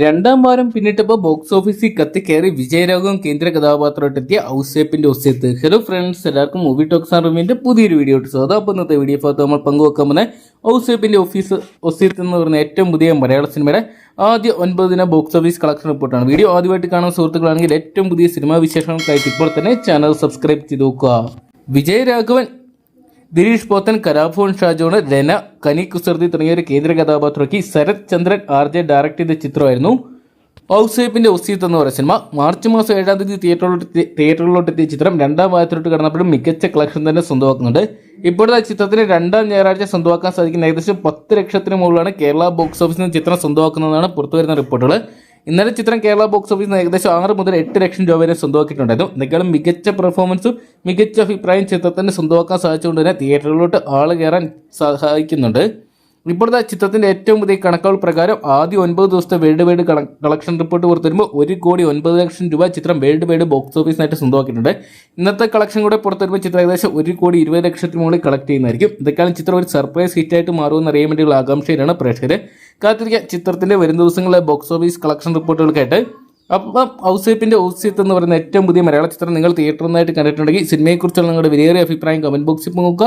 രണ്ടാം വാരം പിന്നിട്ടപ്പോൾ ബോക്സ് ഓഫീസിൽ കത്തിക്കയറി വിജയരാഘവൻ കേന്ദ്ര കഥാപാത്രമായിട്ടെത്തിയ ഔസേപ്പിന്റെ ഒസ്യത്ത് ഹലോ ഫ്രണ്ട്സ് എല്ലാവർക്കും മൂവി ടോക്സ് റൂമിന്റെ പുതിയൊരു വീഡിയോ ഇട്ട് സ്വാഗതം. അപ്പോൾ ഇന്നത്തെ വീഡിയോ ഭാഗത്ത് നമ്മൾ പങ്കുവെക്കാൻ പോകുന്ന ഔസേപ്പിന്റെ ഓഫീസ് ഒസ്യത്ത് എന്ന് പറയുന്ന ഏറ്റവും പുതിയ മലയാള സിനിമയുടെ ആദ്യ ഒൻപത് ദിന ബോക്സ് ഓഫീസ് കളക്ഷൻ റിപ്പോർട്ടാണ് വീഡിയോ ആദ്യമായിട്ട് കാണുന്ന സുഹൃത്തുക്കളാണെങ്കിൽ ഏറ്റവും പുതിയ സിനിമാ വിശേഷങ്ങൾക്കായിട്ട് ഇപ്പോൾ തന്നെ ചാനൽ സബ്സ്ക്രൈബ് ചെയ്ത് നോക്കുക. വിജയരാഘവൻ ദിലീഷ് പോത്തൻ കലാഭവൻ ഷാജോണ് രന കനി കുസർദി തുടങ്ങിയ ഒരു കേന്ദ്ര കഥാപാത്രമാക്കി. Sarath Chandran R J direct ചെയ്ത ചിത്രമായിരുന്നു. ഔസേപ്പിന്റെ ഒസീത്ത് എന്ന് പറയുന്ന സിനിമ. മാർച്ച് മാസം ഏഴാം തീയതി തിയേറ്ററിലോട്ട് തിയേറ്ററിലോട്ട് എത്തിയ ചിത്രം രണ്ടാം ഭാഗത്തിലോട്ട് കടന്നപ്പോഴും മികച്ച കളക്ഷൻ തന്നെ സ്വന്തമാക്കുന്നുണ്ട്. ഇപ്പോഴത്തെ ചിത്രത്തിന് രണ്ടാം ഞായറാഴ്ച സ്വന്തമാക്കാൻ സാധിക്കുന്ന ഏകദേശം പത്ത് ലക്ഷത്തിന് മുകളിലാണ് കേരള ബോക്സ് ഓഫീസിൽ ചിത്രം സ്വന്തമാക്കുന്നതാണ് പുറത്തുവരുന്ന റിപ്പോർട്ടുകൾ. ഇന്നലെ ചിത്രം കേരള ബോക്സ് ഓഫീസിൽ ഏകദേശം ആറ് മുതൽ എട്ട് ലക്ഷം രൂപ വരെ സ്വന്തമാക്കിയിട്ടുണ്ടായിരുന്നു. നിങ്ങളും മികച്ച പെർഫോമൻസും മികച്ച അഭിപ്രായം ചിത്രത്തിന് സ്വന്തമാക്കാൻ സാധിച്ചുകൊണ്ട് തന്നെ തിയേറ്ററുകളിലോട്ട് ആൾ കയറാൻ സഹായിക്കുന്നുണ്ട്. ഇപ്പോഴത്തെ ചിത്രത്തിന്റെ ഏറ്റവും പുതിയ കണക്കുകൾ പ്രകാരം ആദ്യ ഒൻപത് ദിവസത്തെ വേൾഡ് വൈഡ് കളക്ഷൻ റിപ്പോർട്ട് പുറത്തുവരുമ്പോൾ ഒരു കോടി ഒൻപത് ലക്ഷം രൂപ ചിത്രം വേൾഡ് വൈഡ് ബോക്സ് ഓഫീസിനായിട്ട് സ്വന്തമാക്കിയിട്ടുണ്ട്. ഇന്നത്തെ കളക്ഷൻ കൂടെ പുറത്തുവരുമ്പോൾ ചിത്രം ഏകദേശം ഒരു കോടി ഇരുപത് ലക്ഷത്തിന് മുകളിൽ കളക്ട് ചെയ്യുന്നതായിരിക്കും. ഇതൊക്കെയാണ് ചിത്രം ഒരു സർപ്രൈസ് ഹിറ്റായിട്ട് മാറുമെന്ന് അറിയാൻ വേണ്ടിയുള്ള ആകാംക്ഷയിലാണ് പ്രേക്ഷകർ കാത്തിരിക്കുക ചിത്രത്തിന്റെ വരും ദിവസങ്ങളിലെ ബോക്സ് ഓഫീസ് കളക്ഷൻ റിപ്പോർട്ടുകൾക്കായിട്ട്. അപ്പം ഔസേപ്പിന്റെ ഔസ്യത്ത് എന്ന് പറയുന്ന ഏറ്റവും പുതിയ മലയാള ചിത്രം നിങ്ങൾ തിയേറ്ററിൽ നിന്നായിട്ട് കണ്ടിട്ടുണ്ടെങ്കിൽ സിനിമയെക്കുറിച്ചുള്ള നിങ്ങളുടെ വിലയേറിയ അഭിപ്രായം കമന്റ് ബോക്സിൽ നോക്കുക.